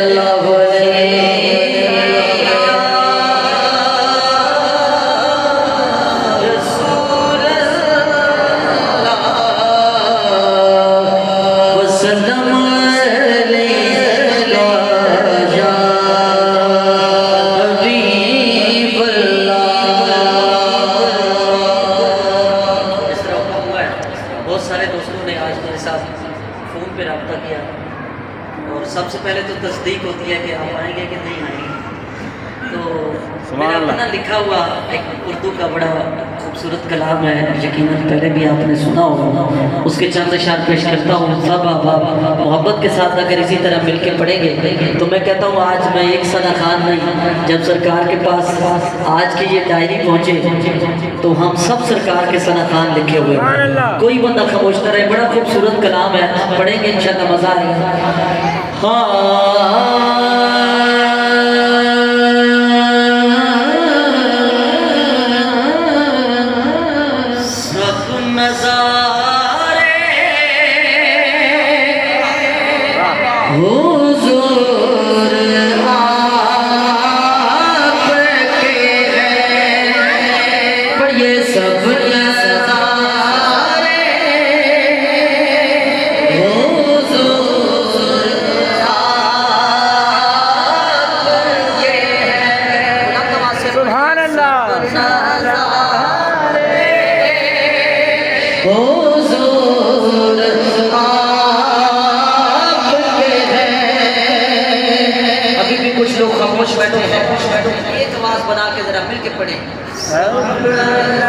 اللہ ہوا ہے۔ بہت سارے دوستوں نے آج میرے ساتھ فون پہ رابطہ کیا۔ اور سب سے پہلے تو تصدیق ہوتی ہے کہ آپ آئیں گے کہ نہیں آئیں گے۔ تو میرا اپنا لکھا ہوا ایک اردو کا بڑا خوبصورت کلام ہے یقیناً پہلے بھی آپ نے سنا ہوگا اس کے چند اشار پیش کرتا ہوں۔ سب آپ محبت کے ساتھ اگر اسی طرح مل کے پڑھیں گے تو میں کہتا ہوں آج میں ایک سنا خان نہیں جب سرکار کے پاس آج کی یہ ڈائری پہنچے تو ہم سب سرکار کے سنا خان لکھے ہوئے ہیں۔ کوئی بندہ خاموش نہ رہے بڑا خوبصورت کلام ہے۔ پڑھیں گے انشاءاللہ مزہ آئے گا۔ ہاں۔ کچھ لوگ خاموش بیٹھے ہیں۔ ایک آواز بنا کے ذرا مل کے پڑھیں۔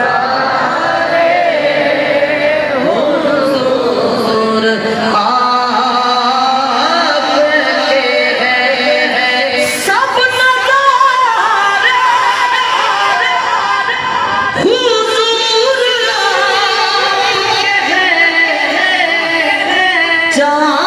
حضور آپ کے ہیں